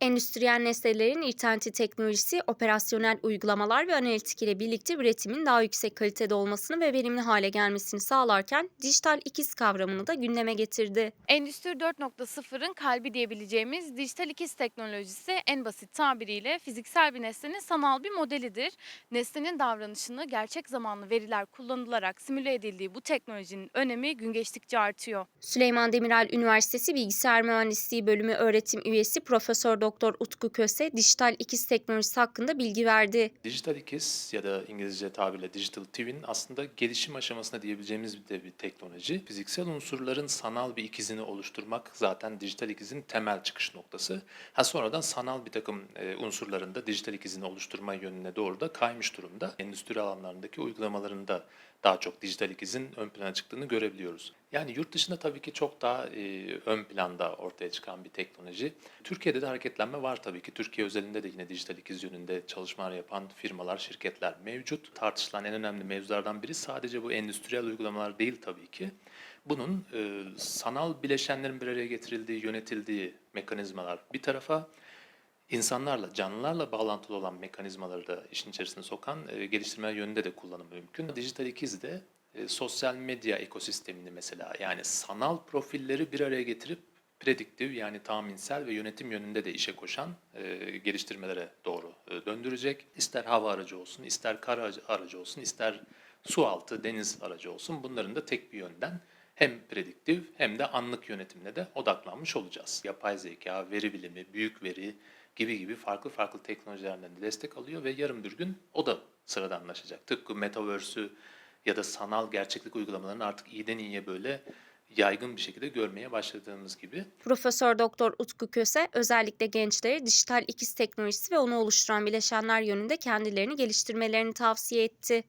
Endüstriyel nesnelerin interneti teknolojisi, operasyonel uygulamalar ve analitik ile birlikte üretimin daha yüksek kalitede olmasını ve verimli hale gelmesini sağlarken dijital ikiz kavramını da gündeme getirdi. Endüstri 4.0'ın kalbi diyebileceğimiz dijital ikiz teknolojisi en basit tabiriyle fiziksel bir nesnenin sanal bir modelidir. Nesnenin davranışını gerçek zamanlı veriler kullanılarak simüle edildiği bu teknolojinin önemi gün geçtikçe artıyor. Süleyman Demirel Üniversitesi Bilgisayar Mühendisliği Bölümü öğretim üyesi Profesör Doktor Utku Köse dijital ikiz teknolojisi hakkında bilgi verdi. Dijital ikiz ya da İngilizce tabirle digital twin aslında gelişim aşamasında diyebileceğimiz de bir teknoloji. Fiziksel unsurların sanal bir ikizini oluşturmak zaten dijital ikizin temel çıkış noktası. Ha sonradan sanal bir takım e, unsurların da dijital ikizini oluşturma yönüne doğru da kaymış durumda. Endüstri alanlarındaki uygulamalarında daha çok dijital ikizin ön plana çıktığını görebiliyoruz. Yani yurt dışında tabii ki çok daha e, ön planda ortaya çıkan bir teknoloji. Türkiye'de de hareketlenme var tabii ki. Türkiye özelinde de yine dijital ikiz yönünde çalışmalar yapan firmalar, şirketler mevcut. Tartışılan en önemli mevzulardan biri sadece bu endüstriyel uygulamalar değil tabii ki. Bunun e, sanal bileşenlerin bir araya getirildiği, yönetildiği mekanizmalar bir tarafa, insanlarla, canlılarla bağlantılı olan mekanizmaları da işin içerisine sokan e, geliştirme yönünde de kullanım mümkün. Dijital ikiz de e, sosyal medya ekosistemini mesela yani sanal profilleri bir araya getirip prediktif yani tahminsel ve yönetim yönünde de işe koşan e, geliştirmelere doğru e, döndürecek. İster hava aracı olsun, ister kara aracı, olsun, ister su altı, deniz aracı olsun bunların da tek bir yönden hem prediktif hem de anlık yönetimine de odaklanmış olacağız. Yapay zeka, veri bilimi, büyük veri gibi gibi farklı farklı teknolojilerden de destek alıyor ve yarın bir gün o da sıradanlaşacak. Tıpkı Metaverse'ü ya da sanal gerçeklik uygulamalarını artık iyiden iyiye böyle yaygın bir şekilde görmeye başladığımız gibi. Profesör Doktor Utku Köse özellikle gençlere dijital ikiz teknolojisi ve onu oluşturan bileşenler yönünde kendilerini geliştirmelerini tavsiye etti.